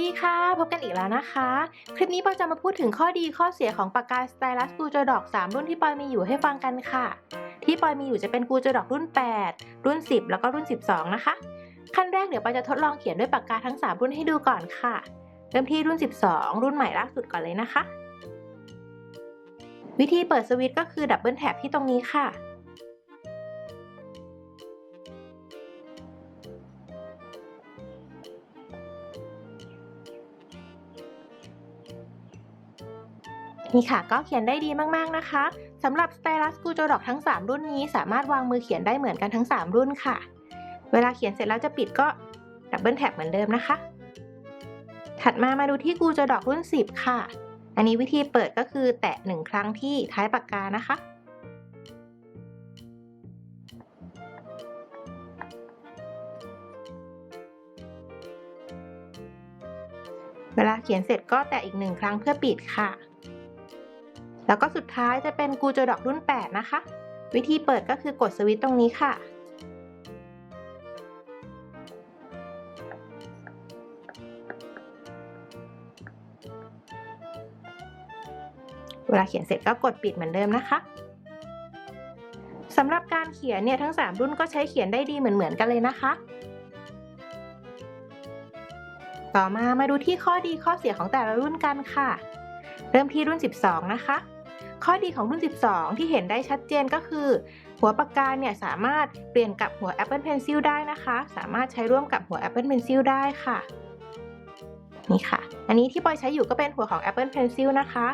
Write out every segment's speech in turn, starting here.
ดีค่ะ พบกันอีกแล้วนะคะ คลิปนี้ปอยจะมาพูดถึงข้อดีข้อเสียของปากกาสไตลัสกูจดอก3 รุ่นที่ปอยมีอยู่ให้ฟังกันค่ะ ที่ปอยมีอยู่จะเป็นกูจดอกรุ่น 8 รุ่น 10 แล้วก็รุ่น 12 นะคะ ขั้นแรกเดี๋ยวปอยจะทดลองเขียนด้วยปากกาทั้ง 3 รุ่นให้ดูก่อนค่ะ เริ่มที่รุ่น 12 รุ่นใหม่ล่าสุดก่อนเลยนะคะ วิธีเปิดสวิตช์ก็คือดับเบิลแท็บที่ตรงนี้ค่ะ นี่ค่ะก็เขียนได้ดีมากๆนะคะสำหรับส t ต l ัสกูโจดอกทั้ง 3 รุ่นนี้สามารถวางมือเขียนได้เหมือนกันทั้ง 3 รุ่นค่ะ เวลาเขียนเสร็จแล้วจะปิดก็ดับเบิลแท็บเหมือนเดิมนะคะ ถัดมามาดูที่กูโจดอกรุ่น 10 ค่ะ อันนี้วิธีเปิดก็คือแตะหนึ่งครั้งที่ท้ายปากกานะคะ เวลาเขียนเสร็จก็แตะอีกหนึ่งครั้งเพื่อปิดค่ะ แล้วก็สุดท้ายจะเป็นกูโจดอกรุ่น 8 นะคะ วิธีเปิดก็คือกดสวิตช์ตรงนี้ค่ะ เวลาเขียนเสร็จก็กดปิดเหมือนเดิมนะคะสำหรับการเขียนเนี่ยทั้ง 3 รุ่นก็ใช้เขียนได้ดีเหมือนๆกันเลยนะคะ ต่อมามาดูที่ข้อดีข้อเสียของแต่ละรุ่นกันค่ะ เริ่มที่รุ่น 12 นะคะ ข้อดีของรุ่น 12 ที่เห็นได้ชัดเจนก็คือ หัวปากกาเนี่ยสามารถเปลี่ยนกับหัว Apple Pencil ได้นะคะ สามารถใช้ร่วมกับหัว Apple Pencil ได้ค่ะ นี่ค่ะ อันนี้ที่ปอยใช้อยู่ก็เป็นหัวของ Apple Pencil นะคะ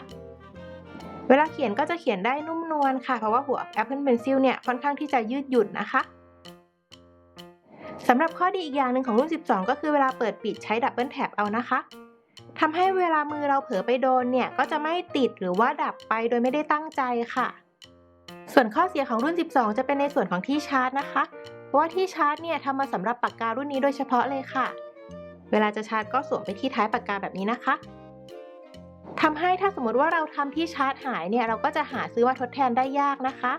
เวลาเขียนก็จะเขียนได้นุ่มนวลค่ะ เพราะว่าหัว Apple Pencil เนี่ยค่อนข้างที่จะยืดหยุ่นนะคะสำหรับข้อดีอีกอย่างหนึ่งของรุ่น 12 ก็คือเวลาเปิดปิดใช้ดับเบิลแท็บเอานะคะ ทำให้เวลามือเราเผลอไปโดนเนี่ยก็จะไม่ติดหรือว่าดับไปโดยไม่ได้ตั้งใจค่ะ ส่วนข้อเสียของรุ่น 12 จะเป็นในส่วนของที่ชาร์จนะคะ เพราะว่าที่ชาร์จเนี่ยทำมาสำหรับปากการุ่นนี้โดยเฉพาะเลยค่ะ เวลาจะชาร์จก็สวมไปที่ท้ายปากกาแบบนี้นะคะทำให้ถ้าสมมติว่าเราทำที่ชาร์จหายเนี่ยเราก็จะหาซื้อมาทดแทนได้ยากนะคะ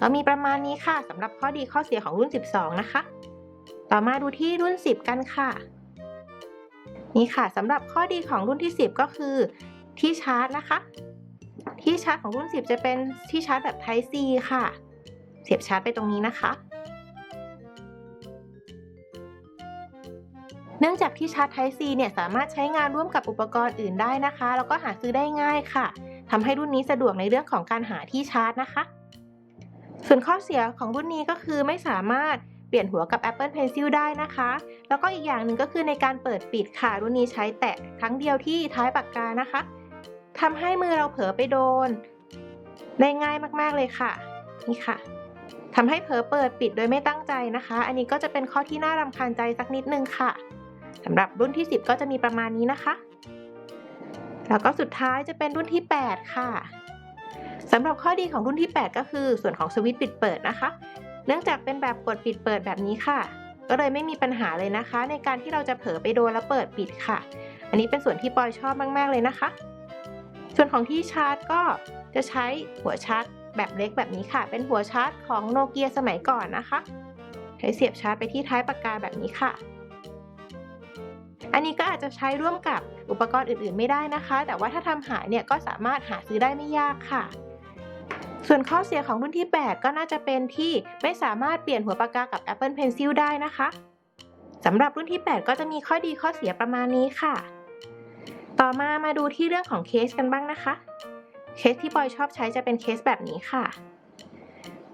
ก็มีประมาณนี้ค่ะสำหรับข้อดีข้อเสียของรุ่น 12 นะคะ ต่อมาดูที่รุ่น 10 กันค่ะ นี่ค่ะสำหรับข้อดีของรุ่นที่ 10 ก็คือที่ชาร์จนะคะ ที่ชาร์จของรุ่น 10 จะเป็นที่ชาร์จแบบ Type C ค่ะ เสียบชาร์จไปตรงนี้นะคะเนื่องจากที่ชาร์จ Type C เนี่ยสามารถใช้งานร่วมกับอุปกรณ์อื่นได้นะคะ แล้วก็หาซื้อได้ง่ายค่ะทำให้รุ่นนี้สะดวกในเรื่องของการหาที่ชาร์จนะคะ ส่วนข้อเสียของรุ่นนี้ก็คือไม่สามารถ เปลี่ยนหัวกับ Apple Pencil ได้นะคะ แล้วก็อีกอย่างหนึ่งก็คือในการเปิดปิดค่ะ รุ่นนี้ใช้แตะครั้งเดียวที่ท้ายปากกานะคะทำให้มือเราเผลอไปโดน ได้ง่ายมากๆเลยค่ะ นี่ค่ะทำให้เผลอเปิดปิดโดยไม่ตั้งใจนะคะ อันนี้ก็จะเป็นข้อที่น่ารำคาญใจสักนิดนึงค่ะสำหรับรุ่นที่ 10 ก็จะมีประมาณนี้นะคะ แล้วก็สุดท้ายจะเป็นรุ่นที่ 8 ค่ะสำหรับข้อดีของรุ่นที่ 8 ก็คือส่วนของสวิตช์ปิดเปิดนะคะ เนื่องจากเป็นแบบกดปิดเปิดแบบนี้ค่ะ ก็เลยไม่มีปัญหาเลยนะคะ ในการที่เราจะเผลอไปโดนแล้วเปิดปิดค่ะ อันนี้เป็นส่วนที่ปอยชอบมากๆเลยนะคะ ส่วนของที่ชาร์จก็จะใช้หัวชาร์จแบบเล็กแบบนี้ค่ะ เป็นหัวชาร์จของโนเกียสมัยก่อนนะคะใช้เสียบชาร์จไปที่ท้ายปากกาแบบนี้ค่ะ อันนี้ก็อาจจะใช้ร่วมกับอุปกรณ์อื่นๆ ไม่ได้นะคะ แต่ว่าถ้าทำหายเนี่ยก็สามารถหาซื้อได้ไม่ยากค่ะ ส่วนข้อเสียของรุ่นที่ 8 ก็น่าจะเป็นที่ไม่สามารถเปลี่ยนหัวปากกากับ Apple Pencil ได้นะคะสำหรับรุ่นที่ 8 ก็จะมีข้อดีข้อเสียประมาณนี้ค่ะ ต่อมามาดูที่เรื่องของเคสกันบ้างนะคะ เคสที่ปอยชอบใช้จะเป็นเคสแบบนี้ค่ะ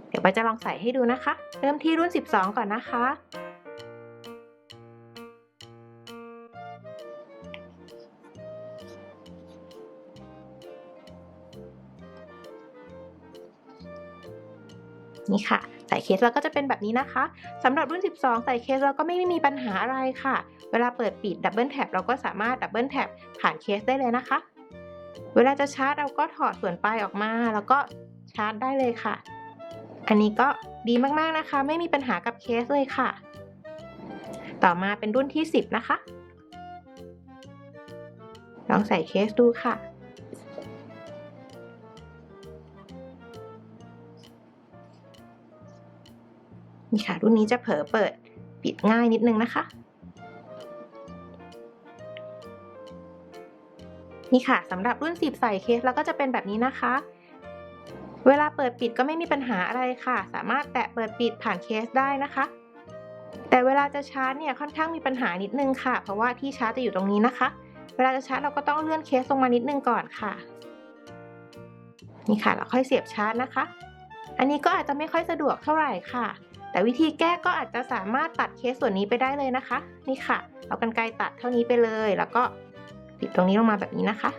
เดี๋ยวปอยจะลองใส่ให้ดูนะคะ เริ่มที่รุ่น 12 ก่อนนะคะ นี่ค่ะ ใส่เคสแล้วก็จะเป็นแบบนี้นะคะสำหรับรุ่น 12 ใส่เคสแล้วก็ไม่มีปัญหาอะไรค่ะ เวลาเปิดปิดดับเบิลแท็บเราก็สามารถดับเบิลแท็บผ่านเคสได้เลยนะคะ เวลาจะชาร์จเราก็ถอดส่วนปลายออกมา แล้วก็ชาร์จได้เลยค่ะ อันนี้ก็ดีมากๆนะคะ ไม่มีปัญหากับเคสเลยค่ะ ต่อมาเป็นรุ่นที่ 10 นะคะ ลองใส่เคสดูค่ะ นี่ค่ะ รุ่นนี้จะเผลอเปิดปิดง่ายนิดนึงนะคะ นี่ค่ะสำหรับรุ่น10ใส่เคสแล้วก็จะเป็นแบบนี้นะคะ เวลาเปิดปิดก็ไม่มีปัญหาอะไรค่ะ สามารถแตะเปิดปิดผ่านเคสได้นะคะ แต่เวลาจะชาร์จเนี่ยค่อนข้างมีปัญหานิดนึงค่ะ เพราะว่าที่ชาร์จจะอยู่ตรงนี้นะคะ เวลาจะชาร์จเราก็ต้องเลื่อนเคสลงมานิดนึงก่อนค่ะนี่ค่ะเราค่อยเสียบชาร์จนะคะ อันนี้ก็อาจจะไม่ค่อยสะดวกเท่าไหร่ค่ะ แต่วิธีแก้ก็อาจจะสามารถตัดเคสส่วนนี้ไปได้เลยนะคะ นี่ค่ะ เอากันไกรตัดเท่านี้ไปเลย แล้วก็ปิดตรงนี้ลงมาแบบนี้นะคะ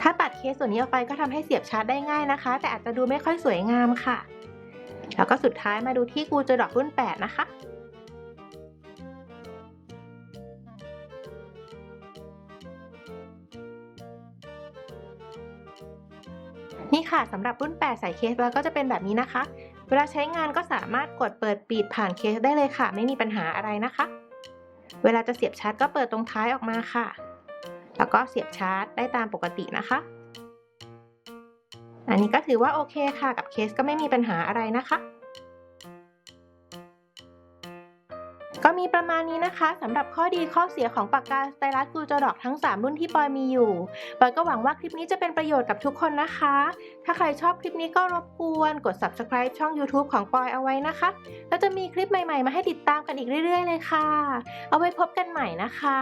ถ้าตัดเคสส่วนนี้ออกไปก็ทำให้เสียบชาร์จได้ง่ายนะคะ แต่อาจจะดูไม่ค่อยสวยงามค่ะ แล้วก็สุดท้ายมาดูที่กูจอดอกรุ่น 8 นะคะนี่ค่ะสำหรับรุ่น8ใส่เคสแล้วก็จะเป็นแบบนี้นะคะ เวลาใช้งานก็สามารถกดเปิดปิดผ่านเคสได้เลยค่ะ ไม่มีปัญหาอะไรนะคะ เวลาจะเสียบชาร์จก็เปิดตรงท้ายออกมาค่ะ แล้วก็เสียบชาร์จได้ตามปกตินะคะ อันนี้ก็ถือว่าโอเคค่ะ กับเคสก็ไม่มีปัญหาอะไรนะคะ มีประมาณนี้นะคะสำหรับข้อดีข้อเสียของปากกาสไตลัสกูจอดอกทั้ง 3 รุ่นที่ปอยมีอยู่ปอยก็หวังว่าคลิปนี้จะเป็นประโยชน์กับทุกคนนะคะ ถ้าใครชอบคลิปนี้ก็รบกวนกด subscribe ช่อง YouTube ของปอยเอาไว้นะคะ แล้วจะมีคลิปใหม่ๆ มาให้ติดตามกันอีกเรื่อย ๆ เลยค่ะ เอาไว้พบกันใหม่นะคะ